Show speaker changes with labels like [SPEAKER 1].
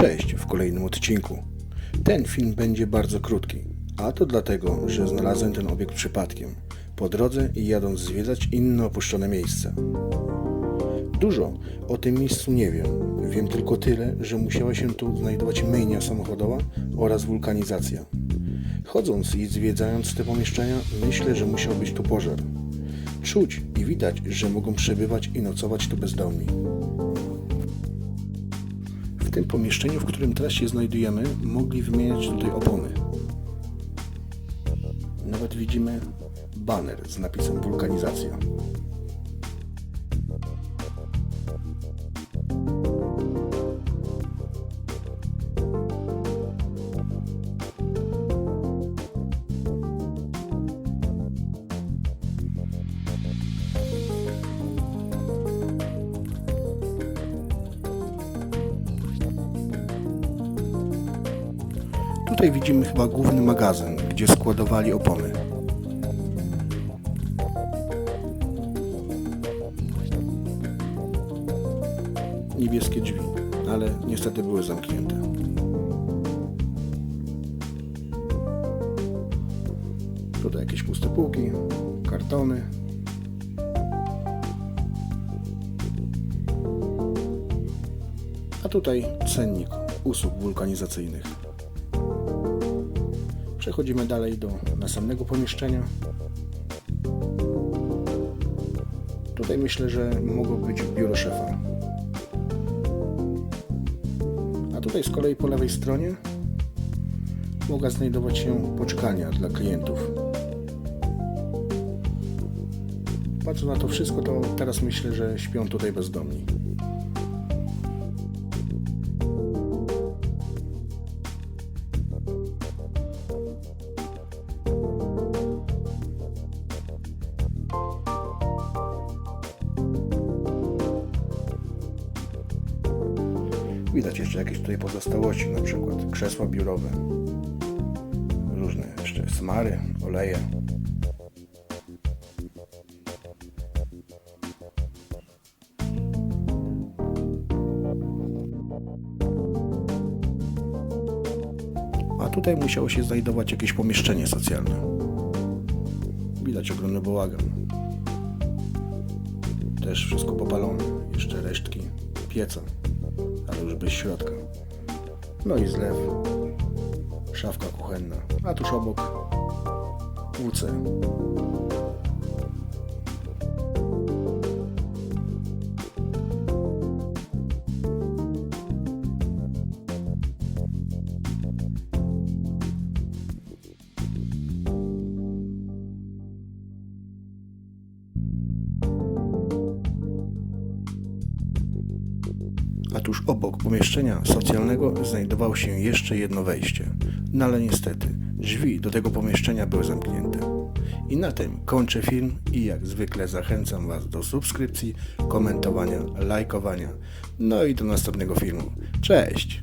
[SPEAKER 1] Cześć w kolejnym odcinku. Ten film będzie bardzo krótki, a to dlatego, że znalazłem ten obiekt przypadkiem, po drodze i jadąc zwiedzać inne opuszczone miejsca. Dużo o tym miejscu nie wiem. Wiem tylko tyle, że musiała się tu znajdować myjnia samochodowa oraz wulkanizacja. Chodząc i zwiedzając te pomieszczenia, myślę, że musiał być tu pożar. Czuć i widać, że mogą przebywać i nocować tu bezdomni. W tym pomieszczeniu, w którym teraz się znajdujemy, mogli wymieniać tutaj opony. Nawet widzimy baner z napisem wulkanizacja. Tutaj widzimy chyba główny magazyn, gdzie składowali opony. Niebieskie drzwi, ale niestety były zamknięte. Tutaj jakieś puste półki, kartony. A tutaj cennik usług wulkanizacyjnych. Przechodzimy dalej do następnego pomieszczenia. Tutaj myślę, że mogło być biuro szefa. A tutaj z kolei po lewej stronie mogła znajdować się poczekalnia dla klientów. Patrząc na to wszystko, to teraz myślę, że śpią tutaj bezdomni. Widać jeszcze jakieś tutaj pozostałości, na przykład krzesła biurowe, różne jeszcze smary, oleje. A tutaj musiało się znajdować jakieś pomieszczenie socjalne. Widać ogromny bałagan. Też wszystko popalone, jeszcze resztki pieca ale już bez środka. No i zlew, szafka kuchenna, a tuż obok WC. A tuż obok pomieszczenia socjalnego znajdowało się jeszcze jedno wejście. No ale niestety, drzwi do tego pomieszczenia były zamknięte. I na tym kończę film i jak zwykle zachęcam Was do subskrypcji, komentowania, lajkowania. No i do następnego filmu. Cześć!